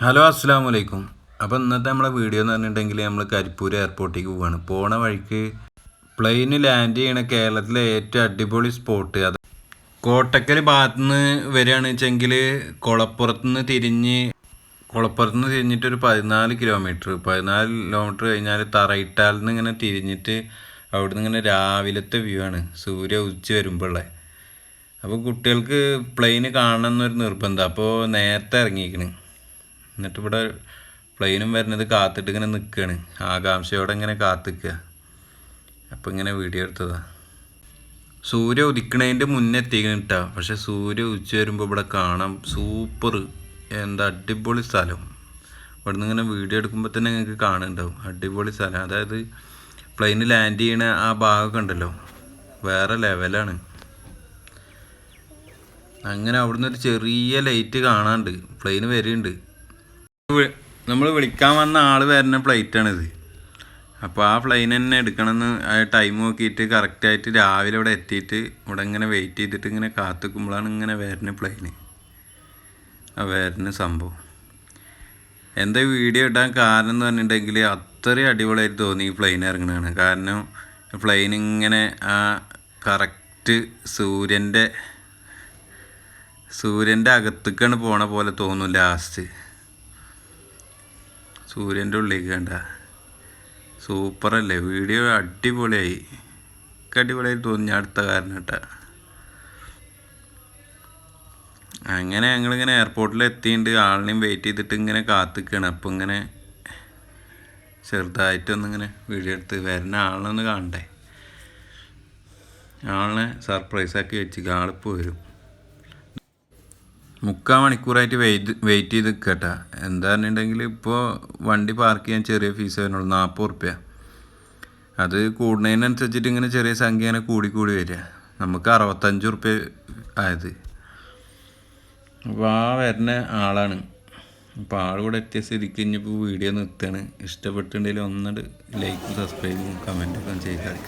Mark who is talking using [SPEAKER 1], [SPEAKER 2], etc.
[SPEAKER 1] Hello അസ്സാം വലൈക്കും അപ്പോൾ ഇന്നത്തെ നമ്മളെ വീഡിയോ എന്ന് പറഞ്ഞിട്ടുണ്ടെങ്കിൽ നമ്മൾ കരിപ്പൂർ എയർപോർട്ടിലേക്ക് പോവാണ്. പോണ വഴിക്ക് പ്ലെയിന് ലാൻഡ് ചെയ്യണ കേരളത്തിലെ ഏറ്റവും അടിപൊളി സ്പോട്ട് അത് കോട്ടക്കൽ ഭാഗത്തു നിന്ന് വരികയാണെന്ന് വെച്ചെങ്കിൽ കുളപ്പുറത്ത് നിന്ന് തിരിഞ്ഞ് കുളപ്പുറത്ത് നിന്ന് തിരിഞ്ഞിട്ട് ഒരു പതിനാല് കിലോമീറ്റർ പതിനാല് കിലോമീറ്റർ കഴിഞ്ഞാൽ തറയിട്ടാൽ നിന്ന് ഇങ്ങനെ തിരിഞ്ഞിട്ട് അവിടെ നിന്ന് ഇങ്ങനെ രാവിലത്തെ വ്യൂ ആണ്. സൂര്യ ഉച്ച വരുമ്പോഴേ അപ്പോൾ കുട്ടികൾക്ക് പ്ലെയിന് കാണണം എന്നൊരു നിർബന്ധം. അപ്പോൾ നേരത്തെ ഇറങ്ങിയിരിക്കണ് എന്നിട്ട് ഇവിടെ പ്ലെയിനും വരുന്നത് കാത്തിട്ട് ഇങ്ങനെ നിൽക്കുകയാണ് ആകാംക്ഷയോടെ ഇങ്ങനെ കാത്തിക്കുക അപ്പോൾ ഇങ്ങനെ വീഡിയോ എടുത്തതാ. സൂര്യ ഉദിക്കണതിന്റെ മുന്നേ എത്തിക്കണം കേട്ടോ പക്ഷെ സൂര്യ ഉച്ച വരുമ്പോൾ ഇവിടെ കാണാം സൂപ്പർ എന്താ അടിപൊളി സ്ഥലം. ഇവിടുന്ന് ഇങ്ങനെ വീഡിയോ എടുക്കുമ്പോൾ തന്നെ നിങ്ങൾക്ക് കാണുന്നുണ്ടാവും അടിപൊളി സ്ഥലം. അതായത് പ്ലെയിൻ ലാൻഡ് ചെയ്യണ ആ ഭാഗമൊക്കെ ഉണ്ടല്ലോ. വേറെ ലെവലാണ് അങ്ങനെ അവിടുന്ന് ഒരു ചെറിയ ലൈറ്റ് കാണാണ്ട് പ്ലെയിന് വരുന്നുണ്ട് നമ്മൾ വിളിക്കാൻ വന്ന ആൾ വരുന്ന ഫ്ലൈറ്റാണിത് അപ്പോൾ ആ പ്ലെയിൻ തന്നെ എടുക്കണമെന്ന് ആ ടൈം നോക്കിയിട്ട് കറക്റ്റായിട്ട് രാവിലെ ഇവിടെ എത്തിയിട്ട് ഇവിടെ ഇങ്ങനെ വെയിറ്റ് ചെയ്തിട്ട് ഇങ്ങനെ കാത്തുക്കുമ്പോഴാണ് ഇങ്ങനെ വരുന്ന പ്ലെയിന് ആ വരുന്ന സംഭവം. എന്താ വീഡിയോ ഇടാൻ കാരണം എന്ന് പറഞ്ഞിട്ടുണ്ടെങ്കിൽ അത്രയും അടിപൊളിയായിട്ട് തോന്നി ഈ പ്ലെയിൻ ഇറങ്ങണതാണ്. കാരണം പ്ലെയിൻ ഇങ്ങനെ ആ കറക്റ്റ് സൂര്യന്റെ സൂര്യന്റെ അകത്തേക്കാണ് പോണ പോലെ തോന്നും ലാസ്റ്റ് സൂര്യന്റെ ഉള്ളിലേക്ക് കണ്ട. സൂപ്പറല്ലേ? വീഡിയോ അടിപൊളിയായി. അടിപൊളിയായി തോന്നി അടുത്ത കാരണം കേട്ടാ. അങ്ങനെ ഞങ്ങളിങ്ങനെ എയർപോർട്ടിൽ എത്തിയിട്ട് ആളിനെയും വെയിറ്റ് ചെയ്തിട്ട് ഇങ്ങനെ കാത്തിക്കാണ്. അപ്പം ഇങ്ങനെ ചെറുതായിട്ടൊന്നിങ്ങനെ വീഡിയോ എടുത്ത് വരുന്ന ആളിനൊന്ന് കാണണ്ടേ? ആളിനെ സർപ്രൈസാക്കി വെച്ച് ആളിപ്പോൾ വരും. മുക്കാൽ മണിക്കൂറായിട്ട് വെയിറ്റ് വെയിറ്റ് ചെയ്ത് നിൽക്കട്ടെ എന്താ പറഞ്ഞിട്ടുണ്ടെങ്കിൽ ഇപ്പോൾ വണ്ടി പാർക്ക് ചെയ്യാൻ ചെറിയ ഫീസ് വരുന്നുള്ളൂ നാൽപ്പത് റുപ്യ അത് കൂടുന്നതിനനുസരിച്ചിട്ട് ഇങ്ങനെ ചെറിയ സംഖ്യ ഇങ്ങനെ കൂടി കൂടി വരിക. നമുക്ക് അറുപത്തഞ്ച് റുപ്യ ആയത്. അപ്പോൾ ആ വരുന്ന ആളാണ്. അപ്പോൾ ആൾ കൂടെ എത്തിയ സ്ഥിതിക്ക് ഇനിയിപ്പോൾ വീഡിയോ നിർത്തുകയാണ്. ഇഷ്ടപ്പെട്ടിട്ടുണ്ടെങ്കിൽ ഒന്നിട്ട് ലൈക്കും സബ്സ്ക്രൈബും കമന്റൊക്കെ ചെയ്താൽ